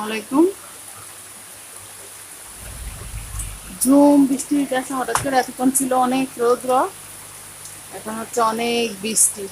আলাইকুম। ঝুম হঠাৎ করে এতক্ষণ ছিল অনেক রৌদ্র এখন হচ্ছে অনেক বৃষ্টি।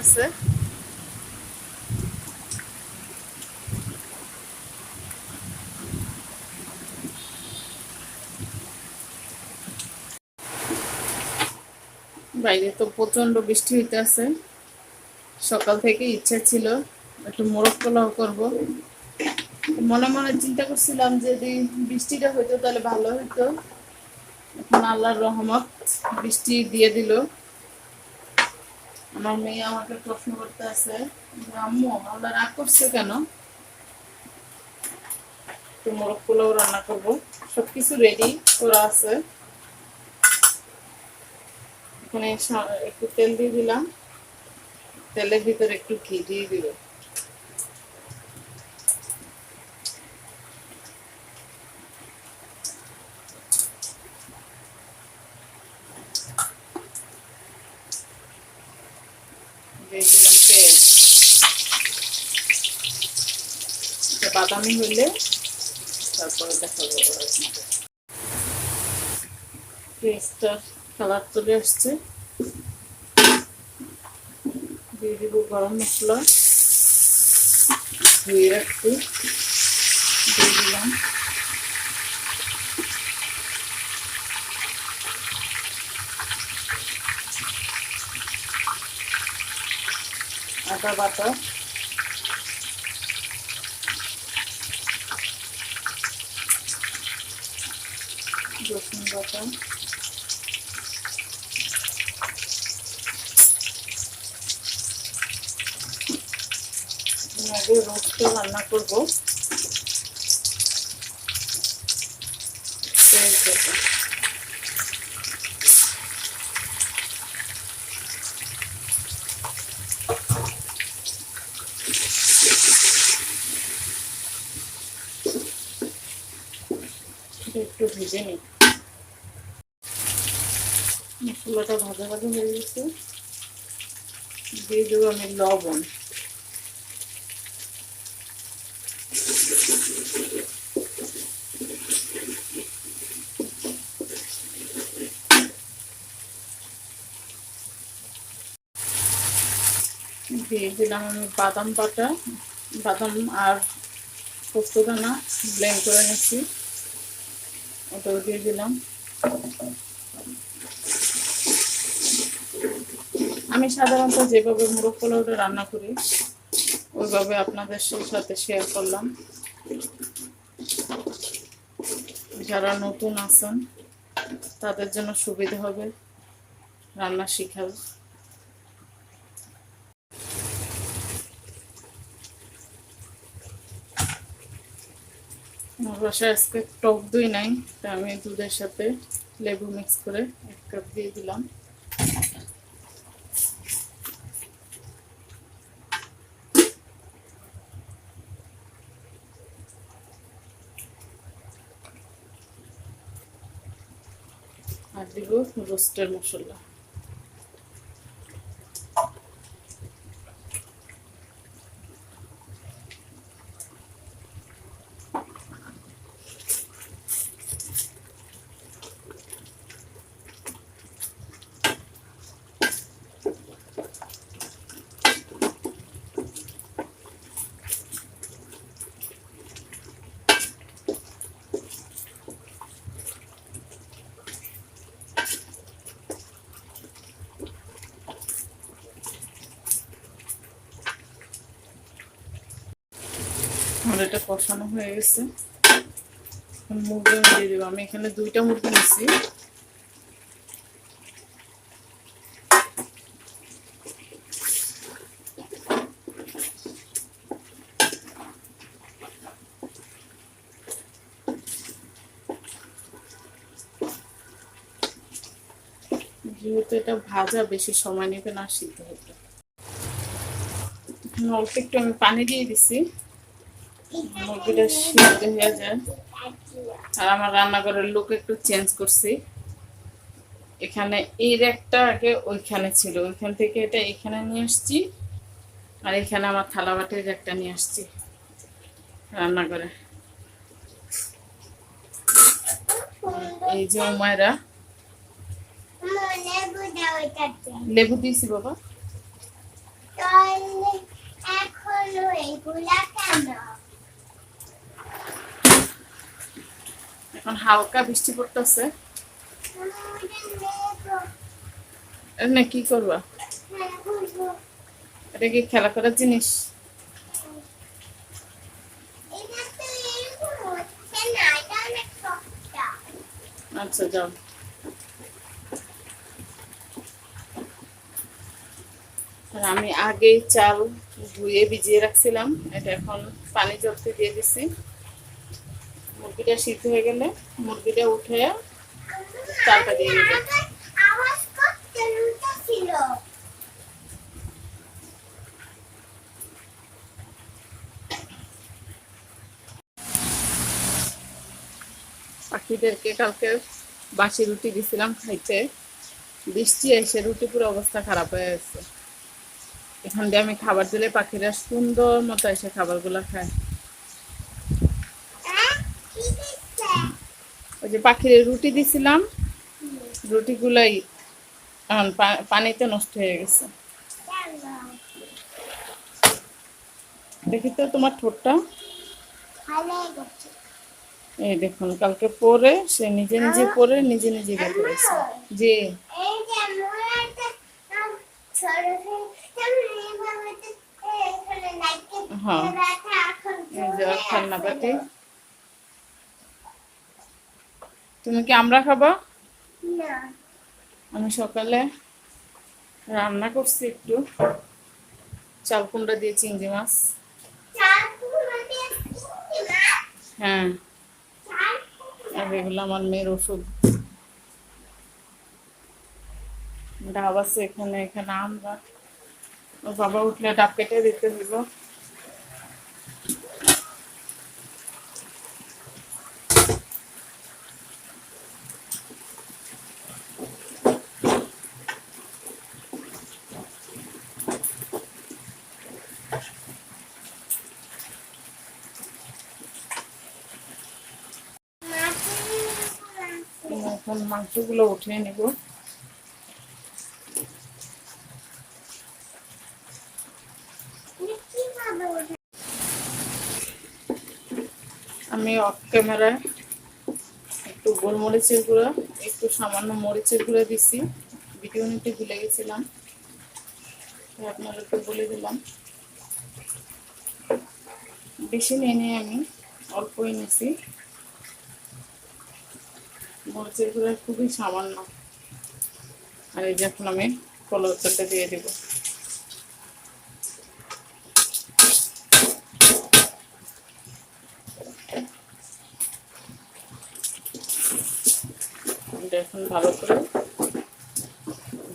চমকাইতেছে বাইরে তো প্রচণ্ড বৃষ্টি হইতেছে। সকাল থেকে ইচ্ছা ছিল একটু মোরগ পোলাও করব। মনে মনে চিন্তা করছিলাম যদি বৃষ্টিটা হইতো তাহলে ভালো হইতো। এখন আল্লাহর রহমত বৃষ্টি দিয়ে দিল। আমার মেয়ে আমাকে প্রশ্ন করতে আছে আম্মু আল্লাহ রাগ করছে কেন? মোরগ পোলাও রান্না করব। সবকিছু রেডি করা আছে। এখানে একটু তেল দিয়ে দিলাম। তেলের ভিতরে একটু ঘি দিয়ে দিব দিয়ে দিলাম পেঁয়াজ এটা বাদামি হইলে তারপরে দেখাবো আপনাদের কালার চলে আসছে। দিয়ে দিব গরম মশলা। ধুয়ে রাখছি। দিয়ে দিলাম। আদা বাটা। রসুন বাটা আগে রোস্টটা রান্না করব একটু ভেজে নিই। মশলাটা ভাজা ভাজা হয়ে গেছে। দিয়ে দেবো আমি লবণ। দিয়ে দিলাম আমি বাদাম বাটা। বাদাম আর পোস্তদানা ব্লেন্ড করে নিচ্ছি। দিলাম। আমি সাধারণত যেভাবে মুরগ পোলাওটা রান্না করি, ওইভাবে আপনাদের সাথে শেয়ার করলাম। যারা নতুন আছেন, তাদের জন্য সুবিধা হবে রান্না শিখার। আমার বাসায় আজকে টক দই নাই, তা আমি দুধের সাথে লেবু মিক্স করে এক কাপ দিয়ে দিলাম। আর দিব রোস্টের মশলা। আমার এটা কষানো হয়ে গেছে। মুরগি আমি দিয়ে দেবো। আমি এখানে দুইটা মুরগি নিচ্ছি যেহেতু এটা ভাজা, বেশি সময় নেবে না, সিদ্ধ হতে। অল্প একটু আমি পানি দিয়ে দিছি। মুরগিটা সিদ্ধ হয়ে যায়। আর আমার রান্নাঘরের লোক একটু চেঞ্জ করছি। এখানে এই একটা আগে ওইখানে ছিল। ওইখান থেকে এটা এখানে নিয়ে আসছি। আর এখানে আমার থালা বাটির একটা নিয়ে আসছি রান্নাঘরে। এই যে উমায়রা লেবু দিয়েছি বাবা। এখনও এইগুলা কেন? এখন হালকা বৃষ্টি পড়তেছে। না কি করবা? এটা কি খেলা করার জিনিস? আচ্ছা যাও। আমি আগেই চাল ধুয়ে ভিজিয়ে রাখছিলাম। এটা এখন পানি জলতে দিয়ে দিছি। মুরগিটা সিদ্ধ হয়ে গেলে মুরগিটা উঠে চালটা দিয়ে দিবে। পাখিদেরকে কালকে বাসি রুটি দিছিলাম খাইতে। বৃষ্টি এসে রুটি পুরো অবস্থা খারাপ হয়ে গেছে। এখান দিয়ে আমি খাবার দিলে পাখিরা সুন্দর মতো এসে খাবারগুলো খায় হ্যাঁ কি দিচ্ছে যে পাখির রুটি দিছিলাম, রুটিগুলাই এখন পানিতে নষ্ট হয়ে গেছে। দেখি তো তোমার ঠোঁটটা। এই দেখুন, কালকে পরে সে নিজে নিজে পরে নিজে নিজে করেছে। যে হ্যাঁ। ব্যথা এখন এই যে ওর খেলনা পাতি তুমি কি আমরা খাবা? না। আমি সকালে রান্না করছি একটু। চাল কুমড়া দিয়ে চিংড়ি মাছ। হ্যাঁ। আর এগুলো আমার মেয়ের ওষুধ। ডাব আছে এখানে এখানে আমরা বাবা উঠলে ডাব কেটে দিতে হইব। এখন মাংসগুলো উঠিয়ে নিব। আমি অফ ক্যামেরায় একটু গোলমরিচের গুঁড়ো, একটু সামান্য মরিচের গুঁড়ো দিছি। ভিডিও নিতে ভুলে গেছিলাম। আপনাদেরকে বলে দিলাম। বেশি নিয়ে নিয়ে আমি, অল্পই নিছি। মরিচের গুঁড়ো খুবই সামান্য। আর এই যে এখন আমি কলরটা দিয়ে দেবো। এখন ভালো করে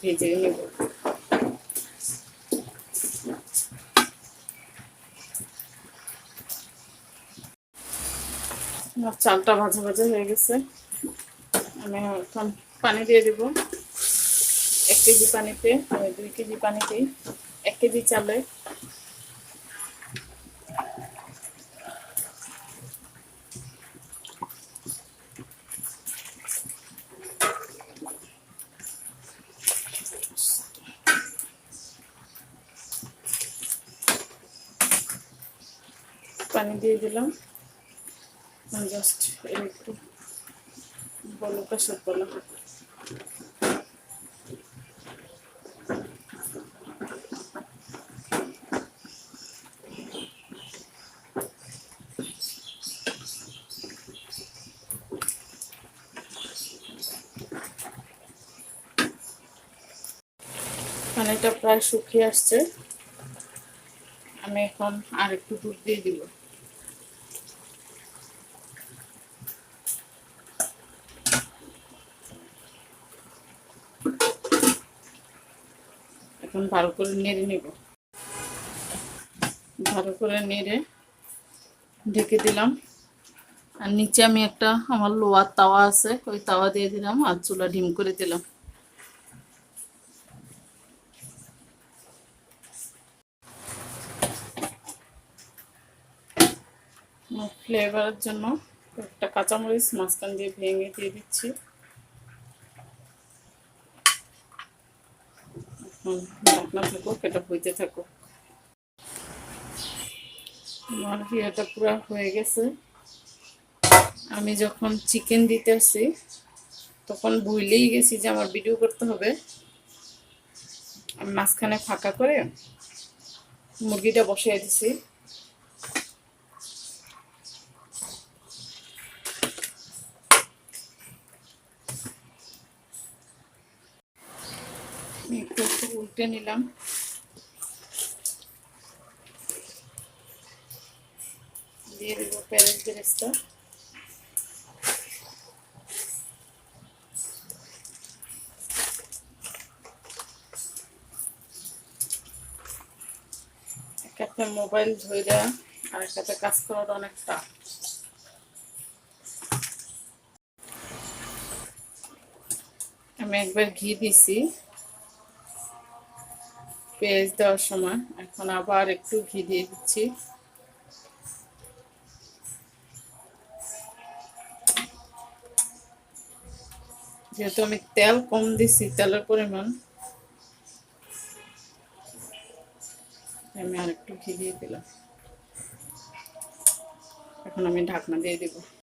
ভেজে নেব। চালটা ভাজা ভাজা হয়ে গেছে। আমি এখন পানি দিয়ে দেব। এক কেজি পানিতে দুই কেজি পানিতেই এক কেজি চালে। পানি দিয়ে দিলাম। জাস্ট একটু বলো প্রেশার বলো। পানিটা প্রায় শুকিয়ে আসছে। আমি এখন আর একটু দুধ দিয়ে দিব। ভালো করে নেড়ে নেব। ভালো করে নেড়ে ঢেকে দিলাম। আর নিচে আমি একটা আমার লোয়ার তাওয়া আছে, ওই তাওয়া দিয়ে দিলাম আর চুলা ডিম করে দিলাম। ফ্লেভারের জন্য একটা কাঁচামরিচ মাঝখান দিয়ে ভেঙে দিয়ে দিচ্ছি। ঢাকনা থাকুক এটা হইতে থাকুক। আমার ইয়েটা পুরা হয়ে গেছে। আমি যখন চিকেন দিতে আসি তখন ভুলেই গেছি যে আমার ভিডিও করতে হবে। আমি মাঝখানে ফাঁকা করে মুরগিটা বসিয়ে দিছি আমি একটু একটু উল্টে নিলাম। দিয়ে দেবো প্যারেস বেরেস্তা। এক একটা মোবাইল ধরে আর একটা কাজ করাটা অনেক টাফ আমি একবার ঘি দিছি। পেঁয়াজ দেওয়ার সময়। এখন আবার একটু ঘি দিয়ে দিচ্ছি। যেহেতু আমি তেল কম দিছি, তেলের পরিমাণ, আমি আর একটু ঘি দিয়ে দিলাম। এখন আমি ঢাকনা দিয়ে দিব।